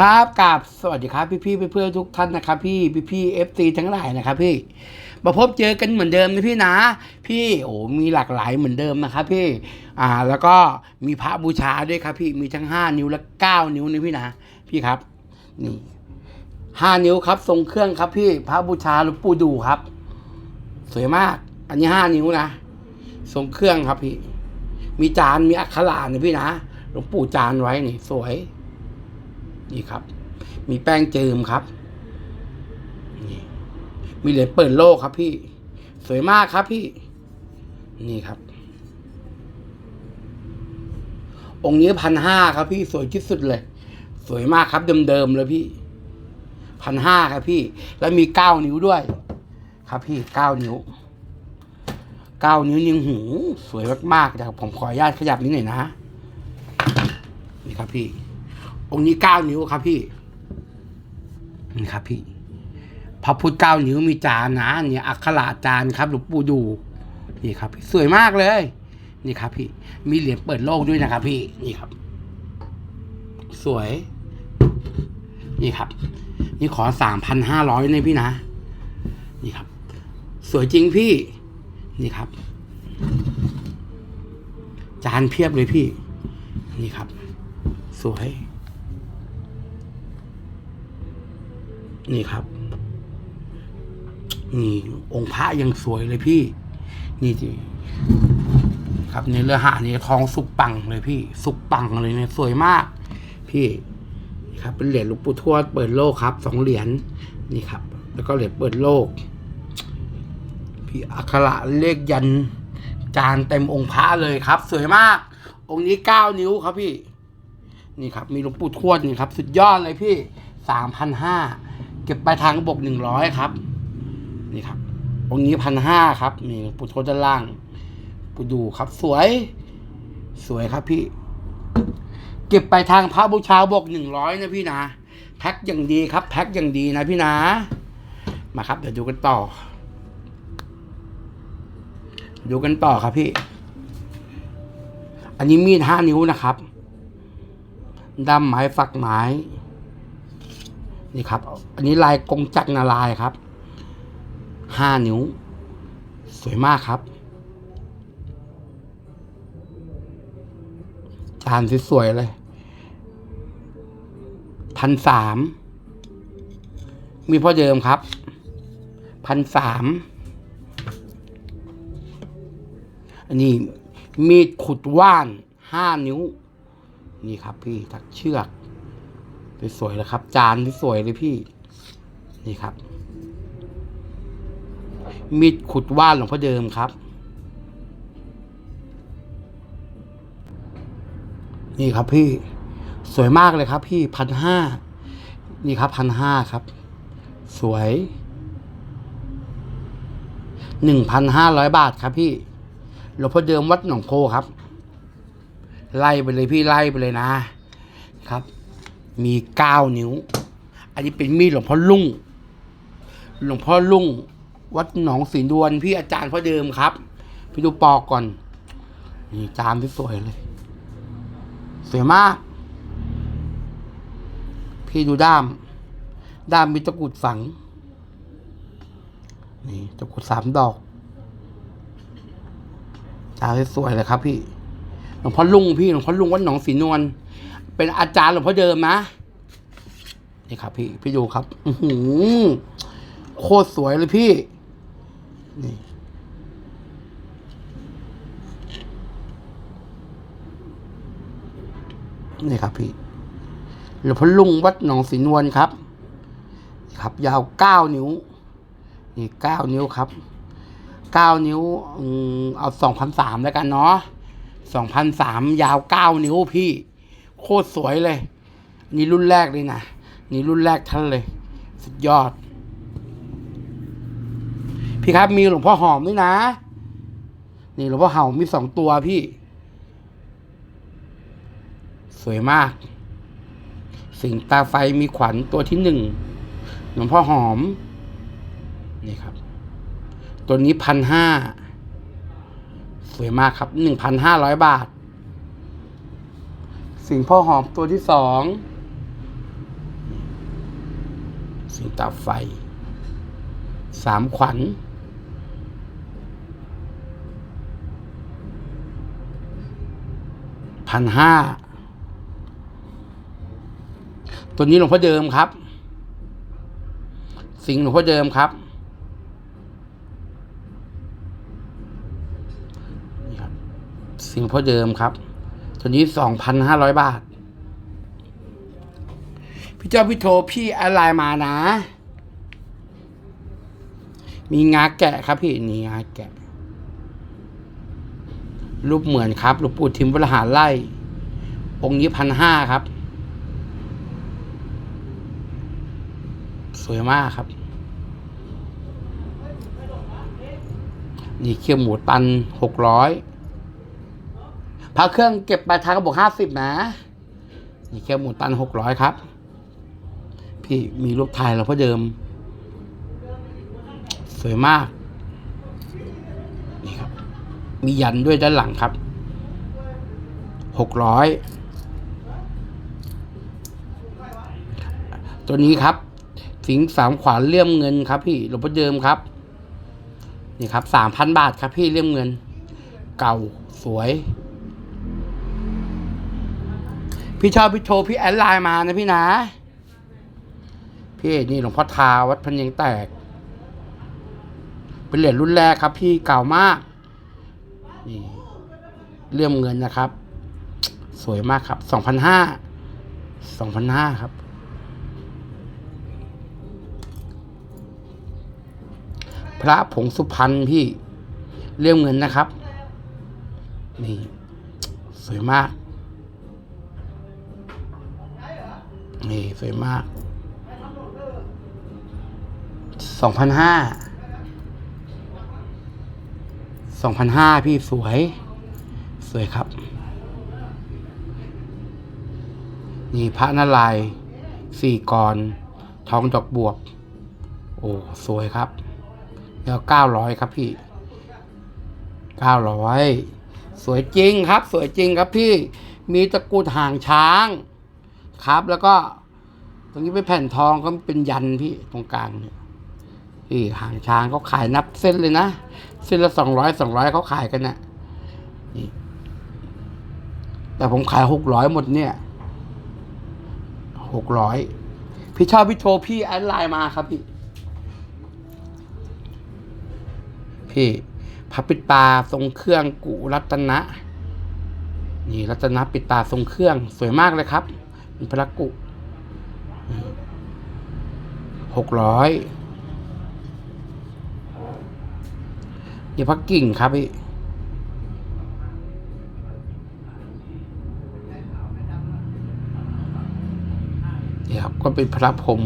ครับกราบสวัสดีครับพี่พี่ๆเพื่อนทุกท่านนะครับ พี่พี่พี่เอฟซีทั้งหลายนะครับ พี่มาพบเจอกันเหมือนเดิมนะพี่นะ พี่โอ้มีหลากหลายเหมือนเดิมนะครับพี่อ่าแล้วก็มีพระบูชาด้วยครับ พี่มีทั้งห้านิ้วและเก้านิ้วนะพี่นะ พี่ครับนี่ห้านิ้วครับ ทรงเครื่องครับ พี่พระบูชาหลวงปู่ดูครับ สวยมาก อันนี้ห้านิ้วนะทรงเครื่องครับพี่ มีจานมีอักขระนะพี่นะหลวงปู่จานไว้นี่ สวย นี่ครับ มีแป้งเจิมครับนี่มีเหรียญเปิดโลกครับพี่ สวยมากครับพี่ นี่ครับ องค์นี้พันห้าครับพี่สวยที่สุดเลย สวยมากครับเดิมๆเลยพี่พันห้าครับพี่ แล้วมีเก้านิ้วด้วย ครับพี่เก้านิ้วเก้านิ้วนิ้วหูสวยมากๆแต่ผมขออนุญาตขยับนิดหน่อยนะนี่ครับพี่ องค์นี้เก้านิ้วครับพี่นี่ครับพี่พระพุทธเก้านิ้วมีจานนะเนี่ยอักขระจานครับหลวงปู่ดูนี่ครับพี่สวยมากเลย นี่ครับพี่ มีเหรียญเปิดโลกด้วยนะครับ พี่นี่ครับ สวย นี่ครับ นี่ขอสามพันห้าร้อยเนี่ยพี่นะ นี่ครับ สวยจริงพี่ นี่ครับ จานเพียบเลยพี่ นี่ครับ สวย นี่ครับ นี่องค์พระยังสวยเลยพี่ นี่จีครับในเรือหานี่ทองสุกปังเลยพี่ สุกปังเลยเนี่ยสวยมาก พี่นี่ครับ เป็นเหรียญหลวงปู่ทวดเปิดโลกครับสองเหรียญนี่ครับ แล้วก็เหรียญเปิดโลก พี่อักขระเลขยันจานเต็มองค์พระเลยครับ สวยมาก องค์นี้เก้านิ้วครับพี่ นี่ครับ มีหลวงปู่ทวดนี่ครับ สุดยอดเลยพี่สามพันห้า เก็บปลายทางบวกหนึ่งร้อยครับ นี่ครับ องค์นี้พันห้าครับนี่ปู่ทด้านล่าง ปู่ดูครับ สวย สวยครับพี่ เก็บไปลายทางพระบูชาบวกหนึ่งร้อยนะพี่นะแพ็คอย่างดีครับ แพ็คอย่างดีนะพี่นะ มาครับ เดี๋ยวดูกันต่อ ดูกันต่อครับพี่ อันนี้มีดห้านิ้วนะครับดำไม้ฝักไม้ นี่ครับ อันนี้ลายกงจักรนาลายครับห้านิ้ว สวยมากครับ จานสวยๆเลยพันสามมีพ่อเดิมครับพันสามอันนี้มีดขุดว่านห้านิ้ว นี่ครับพี่ทักเชือก สวยๆเลยครับ จานที่สวยเลยพี่ นี่ครับ มีดขุดว่านหลวงพ่อเดิมครับ นี่ครับพี่สวยมากเลยครับ พี่พันห้านี่ครับพันห้าครับ สวยหนึ่งพันห้าร้อยบาทครับพี่หลวงพ่อเดิมวัดหนองโพครับ ไล่ไปเลยพี่ไล่ไปเลยนะครับ มีเก้านิ้ว อันนี้เป็นมีดหลวงพ่อลุ่ง หลวงพ่อลุ่ง วัดหนองสีดวนพี่อาจารย์พ่อเดิมครับ พี่ดูปอกก่อน นี่จานที่สวยเลย สวยมาก พี่ดูด้าม ด้ามมีตะกุดฝัง นี่ตะกุดสามดอก จานที่สวยเลยครับ พี่ หลวงพ่อลุ่งพี่ หลวงพ่อลุงวัดหนองสีนวล เป็นอาจารย์หลวงพ่อเดิมนะนี่ครับ พี่พี่ดูครับอือหือโคตรสวยเลยพี่ นี่นี่ครับพี่หลวงพ่อลุงวัดหนองสีนวลครับ ครับ ยาวเก้านิ้ว นี่เก้านิ้วครับเก้านิ้วเอาสองพันสามแล้วกันเนาะสองพันสามยาวเก้านิ้วพี่ โคตรสวยเลย นี่รุ่นแรกเลยนะ นี่รุ่นแรกท่านเลย สุดยอด พี่ครับมีหลวงพ่อหอมด้วยนะ นี่หลวงพ่อเห่ามีสองตัวพี่ สวยมาก สิงตาไฟมีขวัญตัวที่หนึ่ง หลวงพ่อหอม นี่ครับ ตัวนี้พันห้า สวยมากครับหนึ่งพันห้าร้อยบาท สิงพ่อหอมตัวที่สอง สิงตาไฟ สามขวัญ พันห้า ตัวนี้หลวงพ่อเดิมครับ สิงห์หลวงพ่อเดิมครับนี่ครับสิงห์หลวงพ่อเดิมครับ ตัวนี้สองพันห้าร้อยบาท พี่เจ้าพี่โทรพี่อะไรมานะ มีงาแกะครับพี่นี่งาแกะ รูปเหมือนครับหลวงปู่ทิมวรหารไล่ องค์นี้พันห้าครับ สวยมากครับนี่เคี่ยวหมูตันหกร้อย พระเครื่องเก็บปลายทางก็บอกห้าสิบนะ นี่เคี่ยวหมูตันหกร้อยครับ พี่มีรูปถ่ายเราเพราะเดิม สวยมาก นี่ครับ มียันด้วยด้านหลังครับ หกร้อย ตัวนี้ครับ สิงสามขวานเลี่ยมเงินครับ พี่หลวงพ่อเดิมครับ นี่ครับสามพันบาทครับพี่เลี่ยมเงิน เก่าสวย พี่ชอบพี่โทรพี่แอดไลน์มานะพี่นะ พี่นี่หลวงพ่อทาวัดพันยังแตก เป็นเหรียญรุ่นแรกครับ พี่เก่ามาก นี่เลี่ยมเงินนะครับ สวยมากครับ สองพันห้า สองพันห้าครับ พระผงสุพรรณพี่ เลี่ยมเงินนะครับ นี่ สวยมาก นี่ สวยมาก สองพันห้า สองพันห้าพี่สวย สวยครับ นี่พระนารายสี่กรทองดอกบวบโอ้ สวยครับ แล้วเก้าร้อยครับพี่ เก้าร้อย สวยจริงครับ สวยจริงครับพี่ มีตะกรุดห่างช้าง ครับ แล้วก็ ตรงนี้เป็นแผ่นทองก็เป็นยันพี่ตรงกลางเนี่ยพี่หางช้างเขาขายนับเส้นเลยนะเส้นละสองร้อยสองร้อยเขาขายกันนะ่ะนี่แต่ผมขายหกร้อยหมดเนี่ยหกร้อยพี่ชอบพี่โทรพี่แอดไลน์มาครับพี่ พี่พระปิดตาทรงเครื่องกุรัตนะ นี่รัตนะปิดตาทรงเครื่องสวยมากเลยครับ พระกุหกร้อยนี่พระกิ่งครับพี่นี่ครับก็เป็นพระพรม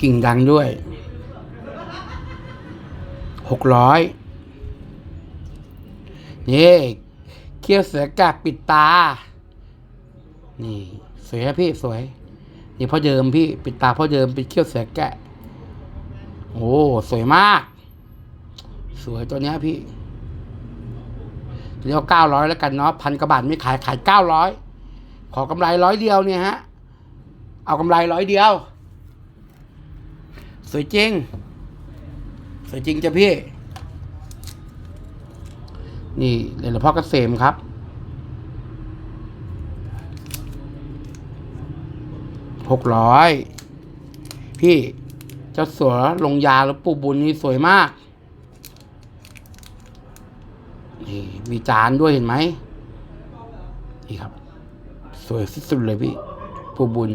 กิ่งดังด้วยหกร้อย นี่เขี้ยวเสือกาบปิดตา นี่ สวยครับพี่สวย นี่พ่อเดิมพี่ปิดตาพ่อเดิมเป็นเขี้ยวเสือแกะ โอ้สวยมาก สวยตัวเนี้ยพี่ตัวนี้เก้าร้อยแล้วกันเนาะพันกว่าบาทไม่ขายขายเก้าร้อยขอกำไรร้อยเดียวเนี่ยฮะ เอากำไรร้อยเดียว สวยจริง สวยจริงจ้ะพี่ นี่เหรียญหลวงพ่อเกษมครับ หกร้อย พี่เจ้าสัวลงยาแล้วปูบุญนี่สวยมาก นี่มีจานด้วยเห็นไหม นี่ครับ สวยที่สุดเลยพี่ ปูบุญ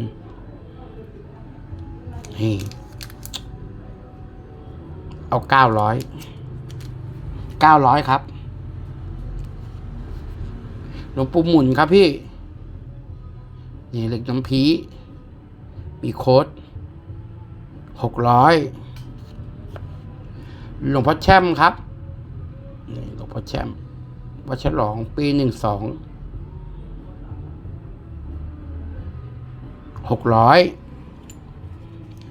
นี่ เอาเก้าร้อย เก้าร้อยครับ หลวงปู่หมุนครับพี่ นี่เหล็กน้ำพี มีโค้ดหกร้อยหลวงพ่อแช่มครับ นี่หลวงพ่อแช่มวัดฉลองปีหนึ่งสองหกร้อย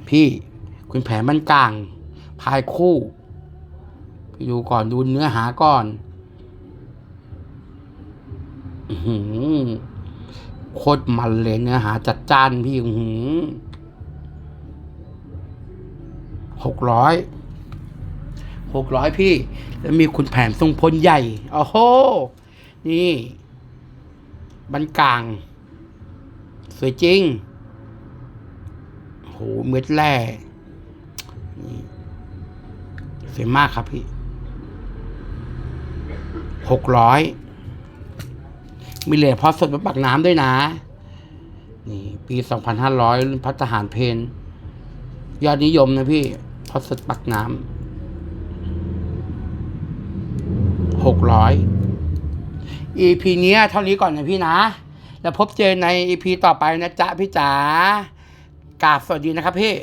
พี่คุณแผนมันกลาง พายคู่ ไปดูก่อนดูเนื้อหาก่อน โคตรมันเลยเนื้อหาจัดจ้านพี่หือหกร้อยหกร้อยพี่ แล้วมีคุณแผนทรงพลใหญ่โอ้โห นี่บันกลาง สวยจริงโหเม็ดแร่นี่สวยมากครับพี่หกร้อย มีเหรียญพอสดมาปักน้ำด้วยนะ นี่ ปีสองพันห้าร้อยพัฒหารเพนยอดนิยมนะพี่ พอสดปักน้ำหกร้อย EP เนี้ยเท่านี้ก่อนนะพี่นะ แล้วพบเจอใน EP ต่อไปนะจ๊ะพี่จ๋ากราบสวัสดีนะครับพี่